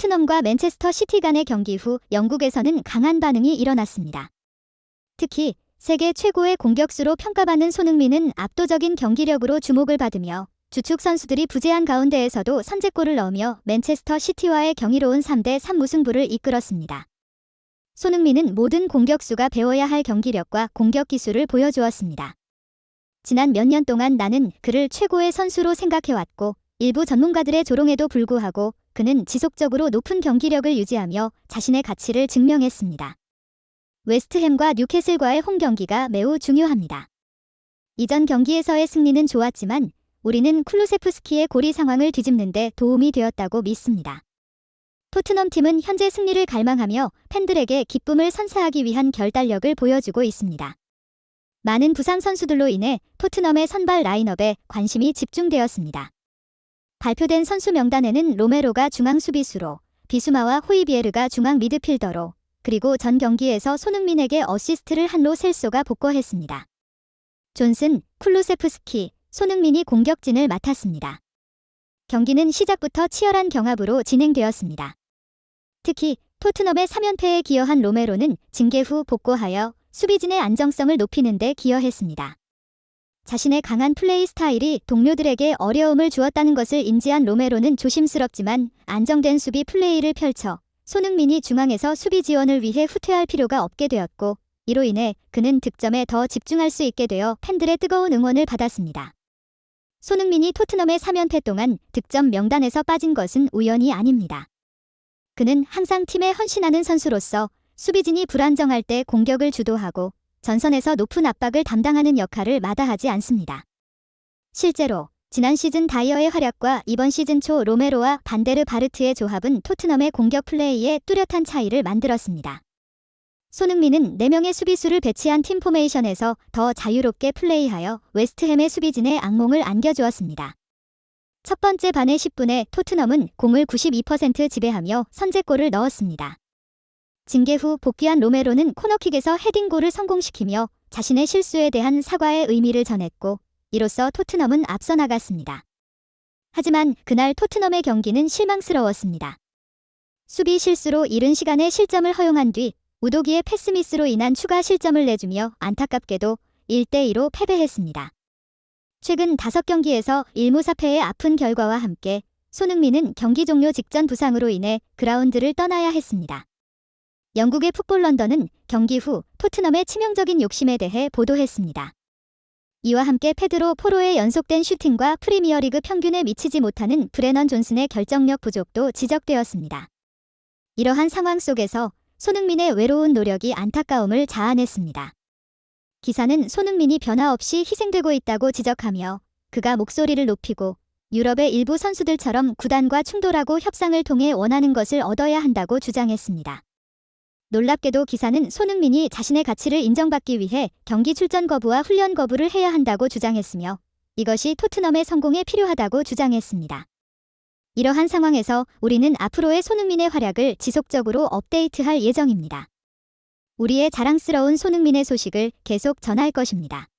토트넘과 맨체스터 시티 간의 경기 후 영국에서는 강한 반응이 일어났습니다. 특히 세계 최고의 공격수로 평가받는 손흥민은 압도적인 경기력으로 주목을 받으며 주축 선수들이 부재한 가운데에서도 선제골을 넣으며 맨체스터 시티와의 경이로운 3대 3 무승부를 이끌었습니다. 손흥민은 모든 공격수가 배워야 할 경기력과 공격 기술을 보여주었습니다. 지난 몇 년 동안 나는 그를 최고의 선수로 생각해왔고 일부 전문가들의 조롱에도 불구하고 그는 지속적으로 높은 경기력을 유지하며 자신의 가치를 증명했습니다. 웨스트햄과 뉴캐슬과의 홈 경기가 매우 중요합니다. 이전 경기에서의 승리는 좋았지만 우리는 쿨루세프스키의 고리 상황을 뒤집는데 도움이 되었다고 믿습니다. 토트넘 팀은 현재 승리를 갈망하며 팬들에게 기쁨을 선사하기 위한 결단력을 보여주고 있습니다. 많은 부상 선수들로 인해 토트넘의 선발 라인업에 관심이 집중되었습니다. 발표된 선수 명단에는 로메로가 중앙 수비수로, 비수마와 호이비에르가 중앙 미드필더로, 그리고 전 경기에서 손흥민에게 어시스트를 한 로 셀소가 복거했습니다. 존슨, 쿨루세프스키, 손흥민이 공격진을 맡았습니다. 경기는 시작부터 치열한 경합으로 진행되었습니다. 특히 토트넘의 3연패에 기여한 로메로는 징계 후 복구하여 수비진의 안정성을 높이는 데 기여했습니다. 자신의 강한 플레이 스타일이 동료들에게 어려움을 주었다는 것을 인지한 로메로는 조심스럽지만 안정된 수비 플레이를 펼쳐 손흥민이 중앙에서 수비 지원을 위해 후퇴할 필요가 없게 되었고 이로 인해 그는 득점에 더 집중할 수 있게 되어 팬들의 뜨거운 응원을 받았습니다. 손흥민이 토트넘의 3연패 동안 득점 명단에서 빠진 것은 우연이 아닙니다. 그는 항상 팀에 헌신하는 선수로서 수비진이 불안정할 때 공격을 주도하고 전선에서 높은 압박을 담당하는 역할을 마다하지 않습니다. 실제로 지난 시즌 다이어의 활약과 이번 시즌 초 로메로와 반데르 바르트의 조합은 토트넘의 공격 플레이에 뚜렷한 차이를 만들었습니다. 손흥민은 4명의 수비수를 배치한 팀 포메이션에서 더 자유롭게 플레이하여 웨스트햄의 수비진에 악몽을 안겨주었습니다. 첫 번째 반의 10분에 토트넘은 공을 92% 지배하며 선제골을 넣었습니다. 징계 후 복귀한 로메로는 코너킥에서 헤딩골을 성공시키며 자신의 실수에 대한 사과의 의미를 전했고 이로써 토트넘은 앞서 나갔습니다. 하지만 그날 토트넘의 경기는 실망스러웠습니다. 수비 실수로 이른 시간에 실점을 허용한 뒤 우도기의 패스미스로 인한 추가 실점을 내주며 안타깝게도 1대2로 패배했습니다. 최근 5경기에서 1무4패의 아픈 결과와 함께 손흥민은 경기 종료 직전 부상으로 인해 그라운드를 떠나야 했습니다. 영국의 풋볼 런던은 경기 후 토트넘의 치명적인 욕심에 대해 보도했습니다. 이와 함께 페드로 포로의 연속된 슈팅과 프리미어리그 평균에 미치지 못하는 브레넌 존슨의 결정력 부족도 지적되었습니다. 이러한 상황 속에서 손흥민의 외로운 노력이 안타까움을 자아냈습니다. 기사는 손흥민이 변화 없이 희생되고 있다고 지적하며 그가 목소리를 높이고 유럽의 일부 선수들처럼 구단과 충돌하고 협상을 통해 원하는 것을 얻어야 한다고 주장했습니다. 놀랍게도 기사는 손흥민이 자신의 가치를 인정받기 위해 경기 출전 거부와 훈련 거부를 해야 한다고 주장했으며 이것이 토트넘의 성공에 필요하다고 주장했습니다. 이러한 상황에서 우리는 앞으로의 손흥민의 활약을 지속적으로 업데이트할 예정입니다. 우리의 자랑스러운 손흥민의 소식을 계속 전할 것입니다.